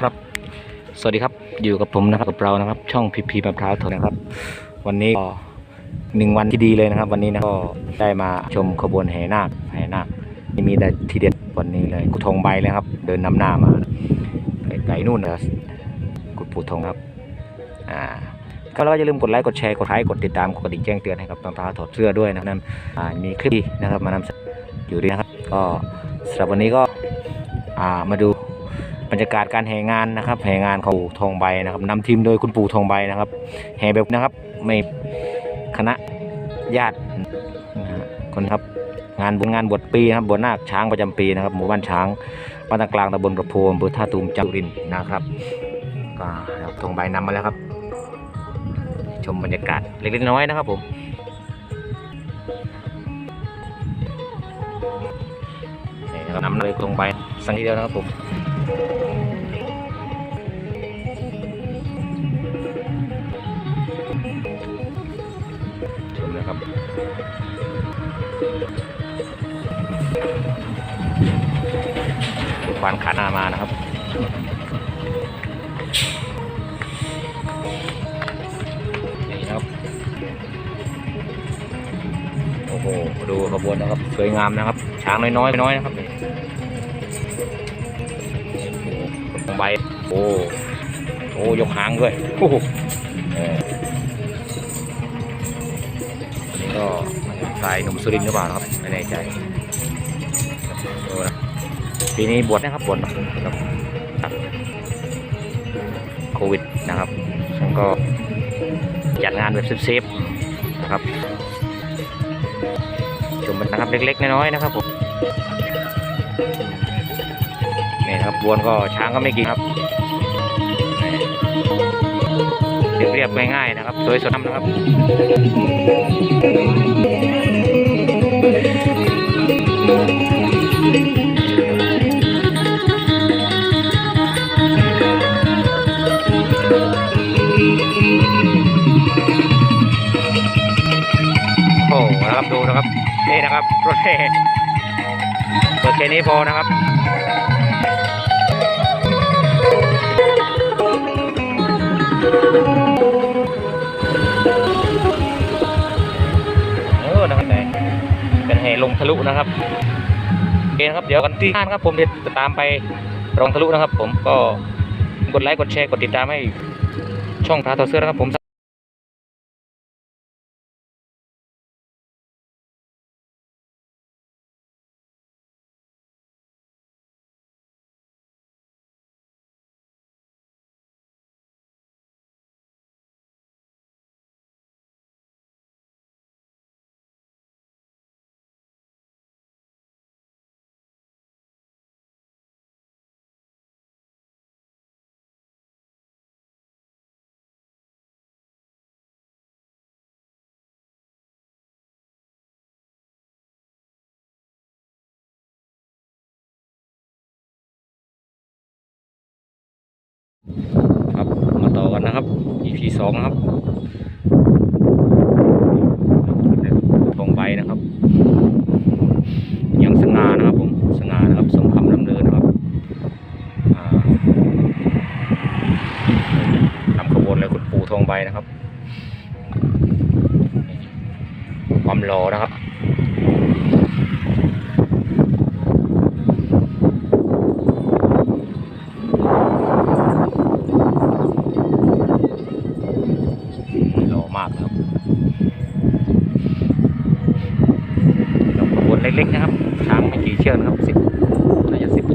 ครับ สวัสดีครับอยู่กับผมนะครับกับเรานะครับ ช่องพีพีมะพร้าวถนนะครับ วันนี้ก็หนึ่งวันที่ดีเลยนะครับ วันนี้นะก็ได้มาชมขบวนแห่นาคแห่นาคนี่มีแต่ทีเด็ดวันนี้เลยกุทงใบเลยครับ เดินนำหน้ามาไกลๆนู่นนะกุดปูทงครับอ่าก็แล้วก็อย่าลืมกดไลค์กดแชร์กดไลค์กดติดตามกดกระดิ่งแจ้งเตือนให้กับมะพร้าวถอดเสื้อด้วยนะครับอ่ามีคลิปดีนะครับมานำเสนออยู่ดีนะครับ ก็สำหรับวันนี้ก็มาดู บรรยากาศการแห่งานนะครับแห่งานของปู่ทองใบนะครับนำทีมโดยคุณปู่ทองใบนะครับ แห่แบบนะครับไม่คณะญาตินะคนครับงานบุญงานบวชปีนะครับบวชนาคช้างประจำปีนะครับหมู่บ้านช้างบ้านกลางตำบลประโพอำเภอท่าตูมจังหวัดรินนะครับก็ทองใบนำมาแล้วครับ ชมบรรยากาศเล็กๆน้อยๆนะครับผมนำเลยทองใบสักทีเดียวนะครับผม ชมนะครับควานขาหน้ามานะครับนี่ครับ โอ้โห ดูขบวนนะครับ สวยงามนะครับ ช้างน้อยๆน้อยนะครับ ใบ โอ้โอ้ยกหางด้วยโอ้โหนนี้ก็ชายหนุ่มสุรินหรือเปล่าครับไม่แน่ใจปีนี้บวชนะครับบวชนะครับโควิดนะครับแล้วก็จัดงานแบบเซฟๆนะครับชมมันนะครับเล็กๆน้อยๆนะครับผม นี่ครับบวนก็ช้างก็ไม่กินครับเรียบๆง่ายๆนะครับ สวยสดงามนะครับโอ้โหนะครับดูนะครับ นี่นะครับรถแห่เปิดแค่นี้พอนะครับ เออนะครับไหนเป็นแห่ลงทะลุนะครับโอเคนะครับ เดี๋ยวกันที่ห้านครับ ผมเดี๋ยวจะตามไปลงทะลุนะครับ ผมก็กดไลค์กดแชร์กดติดตามให้ช่องพาทอเสื้อนะครับผม ครับมาต่อกันนะครับ EP สองครับตรงใบนะครับ ยังสง่านะครับผมสง่านะครับสมคำนำเนินนะครับอ่านำขบวนเลยคุณปูทองใบนะครับ ความรอนะครับ หล่อ มากนะครับขบวนเล็กๆนะครับช้างไม่กี่เชือกนะครับสิบน่าจะสิบ